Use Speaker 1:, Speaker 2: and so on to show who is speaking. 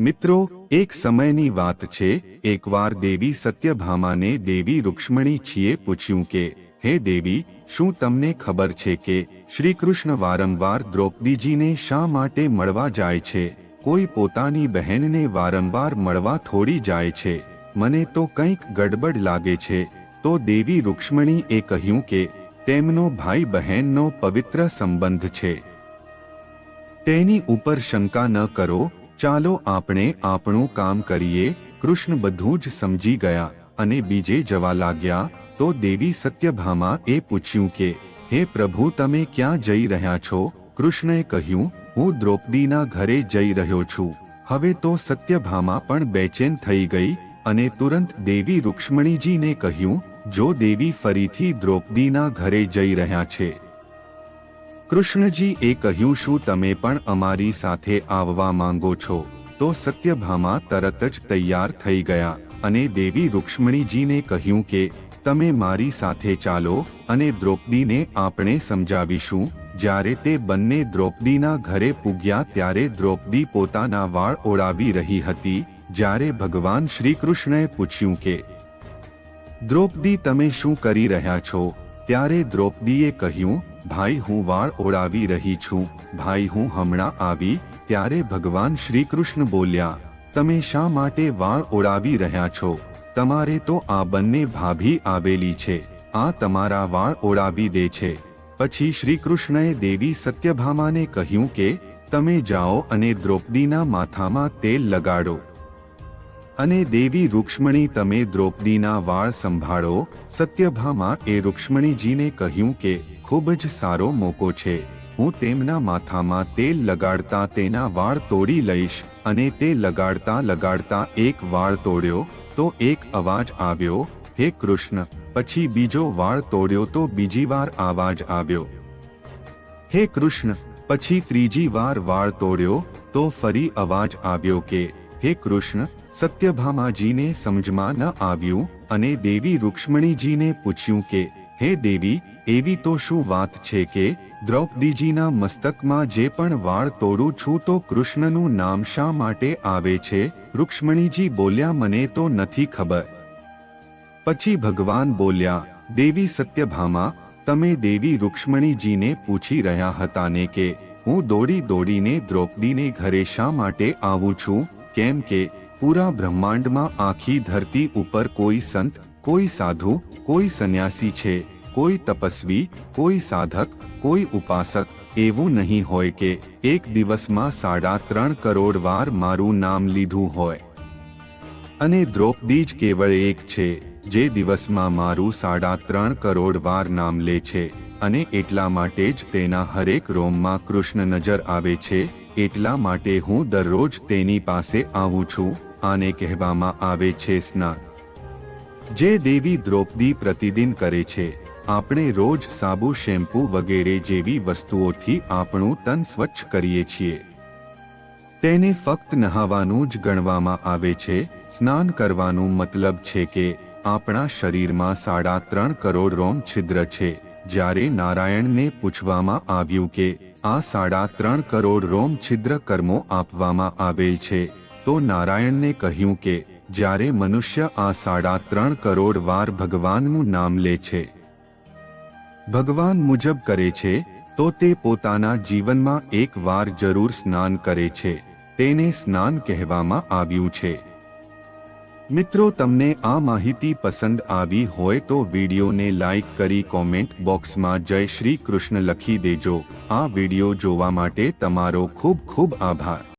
Speaker 1: મિત્રો, એક સમયની વાત છે, એકવાર દેવી સત્યભામાને દેવી રૂક્ષ્મણી છીએ પૂછ્યું કે, હે દેવી, શું તમને ખબર છે કે શ્રી કૃષ્ણ વારંવાર દ્રૌપદીજીને શા માટે મળવા જાય છે? કોઈ પોતાની બહેનને વારંવાર મળવા થોડી જાય છે. મને તો કંઈક ગડબડ લાગે છે. તો દેવી રૂક્ષ્મણીએ કહ્યું કે, તેમનો ભાઈ બહેનનો પવિત્ર સંબંધ છે. તેની ઉપર શંકા ન કરો ચાલો આપણે આપણું કામ કરીએ. કૃષ્ણ બધું જ સમજી ગયા અને બીજે જવા લાગ્યા તો દેવી સત્યભામા એ પૂછ્યું કે, હે પ્રભુ, તમે ક્યાં જઈ રહ્યા છો? કૃષ્ણએ કહ્યું, હું દ્રૌપદીના ઘરે જઈ રહ્યો છું. હવે તો સત્યભામા પણ બેચેન થઈ ગઈ અને તુરંત દેવી રૂક્ષ્મણીજીને કહ્યું, જો દેવી ફરીથી દ્રૌપદીના ઘરે જઈ રહ્યા છે કૃષ્ણજી એ કહ્યું, શું તમે પણ અમારી સાથે આવવા માંગો છો? તો સત્યભામા તરત જ તૈયાર થઈ ગયા અને દેવી રૂક્ષ્મણીજીને કહ્યું કે, તમે મારી સાથે ચાલો અને દ્રૌપદીને આપણે સમજાવીશું. જ્યારે તે બંને દ્રૌપદીના ઘરે પૂગ્યા ત્યારે દ્રૌપદી પોતાના વાળ ઓળાવી રહી હતી, જ્યારે ભગવાન શ્રી કૃષ્ણએ પૂછ્યું કે, દ્રૌપદી, તમે શું કરી રહ્યા છો? ત્યારે દ્રૌપદીએ કહ્યું ભાઈ હું વાળ ઓળાવી રહી છું, ભાઈ હું હમણાં આવી, ત્યારે ભગવાન શ્રી કૃષ્ણ બોલ્યા, તમે શા માટે વાળ ઓળાવી રહ્યા છો? તમારે તો આ બંને ભાભી આવેલી છે, આ તમારા વાળ ઓળાવી દે છે. પછી શ્રી કૃષ્ણએ દેવી સત્યભામાને કહ્યું કે, તમે જાઓ અને દ્રૌપદીના માથામાં તેલ લગાડો. અને દેવી રૂક્ષ્મણી, તમે દ્રૌપદીના વાળ સંભાળો. સત્યભામા એ રૂક્ષ્મણીજીને કહ્યું કે ખૂબ જ સારો મોકો છે. હું તેમના માથામાં તેલ લગાડતા તેના વાળ તોડી લઈશ અને તે લગાડતા લગાડતા એક વાળ તોડ્યો, તો એક અવાજ આવ્યો, હે કૃષ્ણ, પછી બીજો વાળ તોડ્યો તો બીજી વાર અવાજ આવ્યો. હે કૃષ્ણ, પછી ત્રીજી વાર વાળ તોડ્યો, તો ફરી અવાજ આવ્યો કે, હે કૃષ્ણ, સત્યભામાજીને સમજમાં ન આવ્યું અને દેવી રૂક્ષ્મણીજીને પૂછ્યું કે, હે દેવી એવી તો શું વાત છે કે, દ્રૌપદીજીના મસ્તકમાં જે પણ વાળ તોડું છું તો કૃષ્ણનું નામ શા માટે આવે છે? રૂક્ષ્મણીજી બોલ્યા, મને તો નથી ખબર. પછી ભગવાન બોલ્યા, દેવી સત્યભામા, તમે દેવી રૂક્ષ્મણીજીને પૂછી રહ્યા હતા ને કે, હું દોડી દોડીને દ્રૌપદીને ઘરે શા માટે આવું છું? કેમ કે, પૂરા બ્રહ્માંડમાં આખી ધરતી ઉપર કોઈ સંત, કોઈ સાધુ, કોઈ સંન્યાસી છે. કોઈ તપસ્વી, કોઈ સાધક, કોઈ ઉપાસક, એવું નહીં હોય કે એક દિવસમાં સાડા ત્રણ કરોડ વાર મારું નામ લીધું હોય. અને દ્રૌપદી જ કેવળ એક છે, જે દિવસમાં મારું સાડા ત્રણ કરોડ વાર નામ લે છે, અને એટલા માટે જ તેના હરેક રોમમાં કૃષ્ણ નજર આવે છે, એટલા માટે હું દરરોજ તેની પાસે આવું છું, આને કહેવામાં આવે છે સ્નાન. જે દેવી દ્રૌપદી પ્રતિદિન કરે છે આપણે રોજ સાબુ, શેમ્પૂ વગેરે જેવી વસ્તુઓથી આપણું તન સ્વચ્છ કરીએ છીએ. તેને ફક્ત નહાવાનું જ ગણવામાં આવે છે. સ્નાન કરવાનું મતલબ છે કે આપણા શરીરમાં સાડા ત્રણ કરોડ રોમ છિદ્ર છે. જ્યારે નારાયણને પૂછવામાં આવ્યું કે આ સાડા ત્રણ કરોડ રોમ છિદ્ર કર્મો આપવામાં આવેલ છે, તો નારાયણને કહ્યું કે જ્યારે મનુષ્ય આ સાડા ત્રણ કરોડ વાર ભગવાનનું નામ લે છે ભગવાન મુજબ કરે છે, તો તે પોતાના જીવનમાં એક વાર જરૂર સ્નાન કરે છે, તેને સ્નાન કહેવામાં આવ્યું છે. મિત્રો, તમને આ માહિતી પસંદ આવી હોય તો વિડીયોને લાઈક કરી કોમેન્ટ બોક્સમાં જય શ્રી કૃષ્ણ લખી દેજો. આ વીડિયો જોવા માટે તમારો ખૂબ ખૂબ આભાર.